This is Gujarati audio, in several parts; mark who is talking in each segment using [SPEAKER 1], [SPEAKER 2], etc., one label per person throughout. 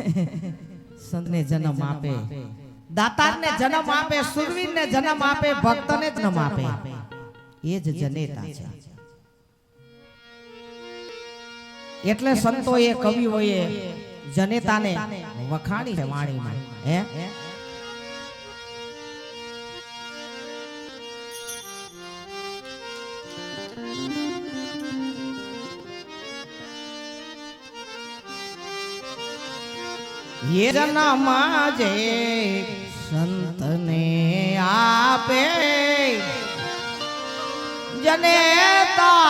[SPEAKER 1] સંતને જન્મ આપે. દાતારને જન્મ આપે સુરવીરને જન્મ આપે ભક્તને જન્મ આપે. એ જ જનેતા છે. એટલે સંતોએ કવિઓએ જનેતાને વખાણી છે વાણીમાં. હે? એ જન્મ જે સંતને આપે. જનેતા એ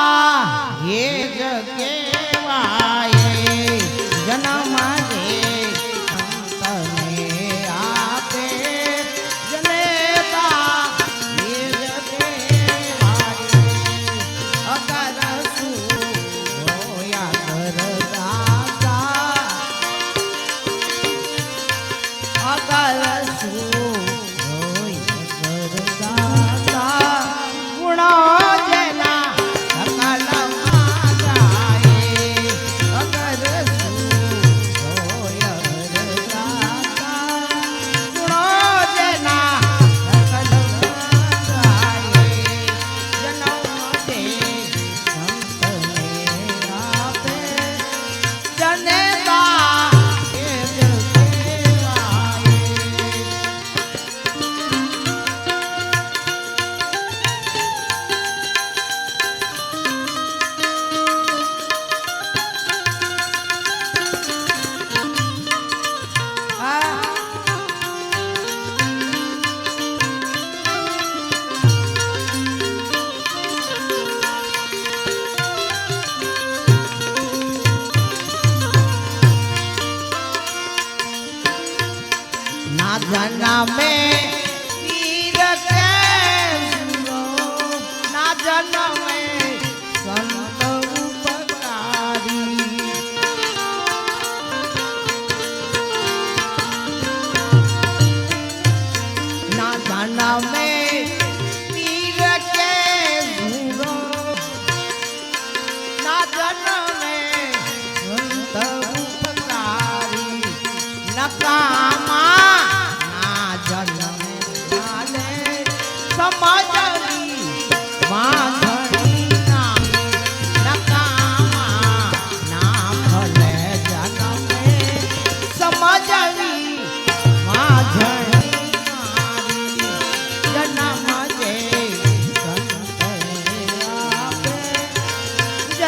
[SPEAKER 1] Bakalan ના જનમે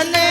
[SPEAKER 1] અને